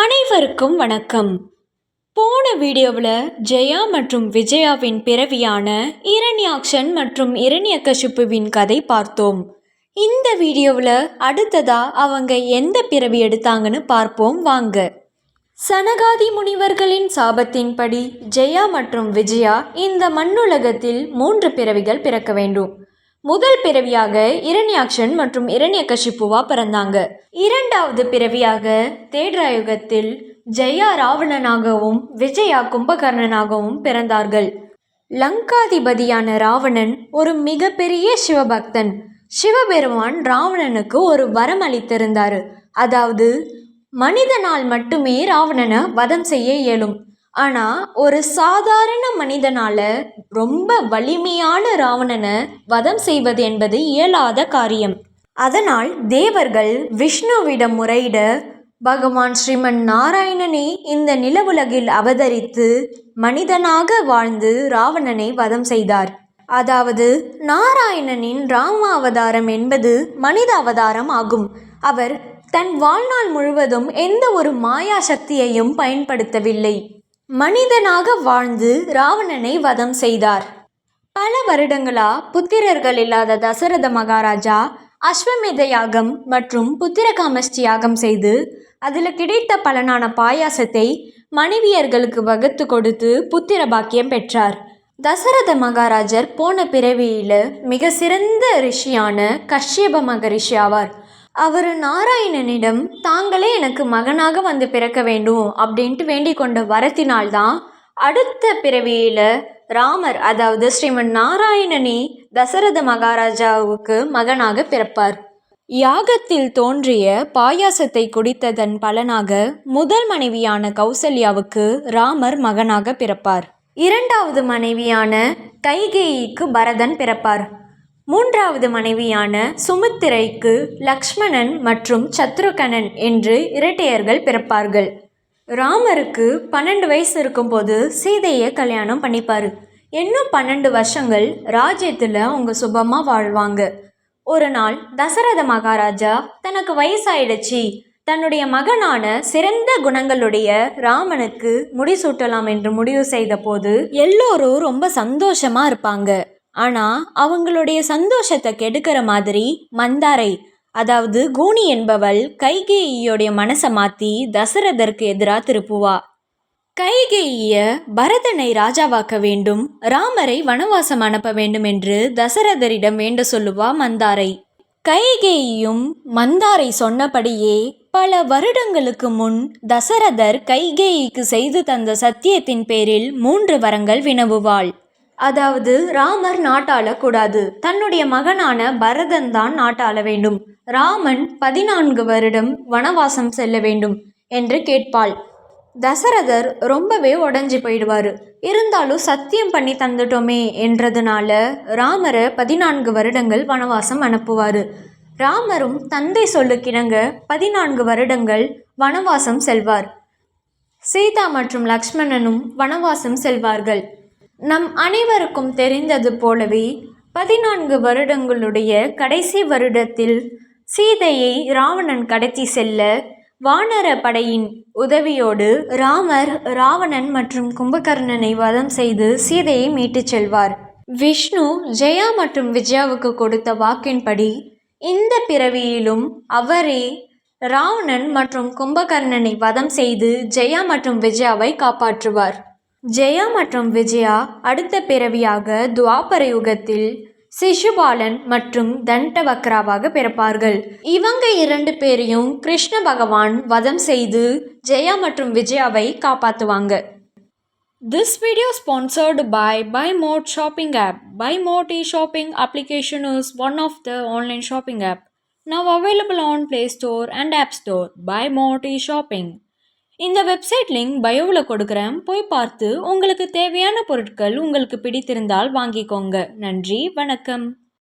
அனைவருக்கும் வணக்கம். போன வீடியோவில் ஜெயா மற்றும் விஜயாவின் பிறவியான இரண்யாக்ஷன் மற்றும் இரண்யகசிப்புவின் கதை பார்த்தோம். இந்த வீடியோவில் அடுத்ததா அவங்க எந்த பிறவி எடுத்தாங்கன்னு பார்ப்போம் வாங்க. சனகாதி முனிவர்களின் சாபத்தின்படி ஜெயா மற்றும் விஜயா இந்த மண்ணுலகத்தில் மூன்று பிறவிகள் பிறக்க வேண்டும். முதல் பிறவியாக இரண்யாக்ஷன் மற்றும் இரண்யகஷிப்புவா பிறந்தாங்க. இரண்டாவது பிறவியாக தேட்ராயுகத்தில் ஜெயா ராவணனாகவும் விஜயா கும்பகர்ணனாகவும் பிறந்தார்கள். லங்காதிபதியான ராவணன் ஒரு மிகப்பெரிய சிவபக்தன். சிவபெருமான் ராவணனுக்கு ஒரு வரம் அளித்திருந்தார். அதாவது மனிதனால் மட்டுமே ராவணனை வதம் செய்ய இயலும். ஆனால் ஒரு சாதாரண மனிதனால் ரொம்ப வலிமையான ராவணனை வதம் செய்வது என்பது இயலாத காரியம். அதனால் தேவர்கள் விஷ்ணுவிடம் முறையிட பகவான் ஸ்ரீமன் நாராயணனே இந்த நிலவுலகில் அவதரித்து மனிதனாக வாழ்ந்து ராவணனை வதம் செய்தார். அதாவது நாராயணனின் ராம அவதாரம் என்பது மனித அவதாரம் ஆகும். அவர் தன் வாழ்நாள் முழுவதும் எந்த ஒரு மாயா சக்தியையும் பயன்படுத்தவில்லை. மனிதனாக வாழ்ந்து ராவணனை வதம் செய்தார். பல வருடங்களா புத்திரர்கள் இல்லாத தசரத மகாராஜா அஸ்வமேத யாகம் மற்றும் புத்திரகாமஸ்டி யாகம் செய்து அதில் கிடைத்த பலனான பாயாசத்தை மனைவியர்களுக்கு வகுத்து கொடுத்து புத்திர பாக்கியம் பெற்றார். தசரத மகாராஜர் போன பிறவியில் மிக சிறந்த ரிஷியான கஷ்யப மகரிஷி ஆவார். அவர் நாராயணனிடம் தாங்களே எனக்கு மகனாக வந்து பிறக்க வேண்டும் அப்படின்ட்டு வேண்டிக் கொண்ட வரத்தினால்தான் அடுத்த பிறவியில் ராமர் அதாவது ஸ்ரீமன் நாராயணனே தசரத மகாராஜாவுக்கு மகனாக பிறப்பார். யாகத்தில் தோன்றிய பாயாசத்தை குடித்ததன் பலனாக முதல் மனைவியான கௌசல்யாவுக்கு ராமர் மகனாக பிறப்பார். இரண்டாவது மனைவியான கைகேயிக்கு பரதன் பிறப்பார். மூன்றாவது மனைவியான சுமித்திரைக்கு லக்ஷ்மணன் மற்றும் சத்ருகனன் என்று இரட்டையர்கள் பிறப்பார்கள். ராமருக்கு பன்னெண்டு வயசு இருக்கும்போது சீதையை கல்யாணம் பண்ணிப்பார். இன்னும் பன்னெண்டு வருஷங்கள் ராஜ்யத்தில் அவங்க சுபமாக வாழ்வாங்க. ஒரு நாள் தசரத மகாராஜா தனக்கு வயசாயிடுச்சு. தன்னுடைய மகனான சிறந்த குணங்களுடைய ராமனுக்கு முடிசூட்டலாம் என்று முடிவு செய்த போது எல்லோரும் ரொம்ப சந்தோஷமா இருப்பாங்க. ஆனால் அவங்களுடைய சந்தோஷத்தை கெடுக்கிற மாதிரி மந்தாரை அதாவது கூனி என்பவள் கைகேயியோடைய மனசை மாற்றி தசரதற்கு எதிராக திருப்புவா. கைகேயிய பரதனை ராஜாவாக்க வேண்டும் ராமரை வனவாசம் அனுப்ப வேண்டும் என்று தசரதரிடம் வேண்ட சொல்லுவா மந்தாரை. கைகேயியும் மந்தாரை சொன்னபடியே பல வருடங்களுக்கு முன் தசரதர் கைகேயிக்கு செய்து தந்த சத்தியத்தின் பேரில் மூன்று வரங்கள் வினவுவாள். அதாவது ராமர் நாட்டாளக்கூடாது தன்னுடைய மகனான பரதன் தான் நாட்டாள வேண்டும். ராமன் பதினான்கு வருடம் வனவாசம் செல்ல வேண்டும் என்று கேட்பாள். தசரதர் ரொம்பவே உடஞ்சி போயிடுவார். இருந்தாலும் சத்தியம் பண்ணி தந்துட்டோமே என்றதுனால ராமரை பதினான்கு வருடங்கள் வனவாசம் அனுப்புவார். ராமரும் தந்தை சொல்லுக்கிணங்க பதினான்கு வருடங்கள் வனவாசம் செல்வார். சீதா மற்றும் லக்ஷ்மணனும் வனவாசம் செல்வார்கள். நம் அனைவருக்கும் தெரிந்தது போலவே பதினான்கு வருடங்களுடைய கடைசி வருடத்தில் சீதையை ராவணன் கடத்தி செல்ல வானர படையின் உதவியோடு ராமர் ராவணன் மற்றும் கும்பகர்ணனை வதம் செய்து சீதையை மீட்டுச் செல்வார். விஷ்ணு ஜெயா மற்றும் விஜயாவுக்கு கொடுத்த வாக்கின்படி இந்த பிறவியிலும் அவரே ராவணன் மற்றும் கும்பகர்ணனை வதம் செய்து ஜெயா மற்றும் விஜயாவை காப்பாற்றுவார். ஜெயா மற்றும் விஜயா அடுத்த பிறவியாக துவாபர யுகத்தில் சிசுபாலன் மற்றும் தண்டவக்ராவாக பிறப்பார்கள். இவங்க இரண்டு பேரையும் கிருஷ்ண பகவான் வதம் செய்து ஜெயா மற்றும் விஜயாவை காப்பாற்றுவாங்க this video sponsored by by mod shopping app by mod e shopping application is one of the online shopping app now available on play store and app store by mod e shopping இந்த website link பயோவில் கொடுக்குறேன். போய் பார்த்து உங்களுக்கு தேவையான பொருட்கள் உங்களுக்கு பிடித்திருந்தால் வாங்கிக்கோங்க. நன்றி வணக்கம்.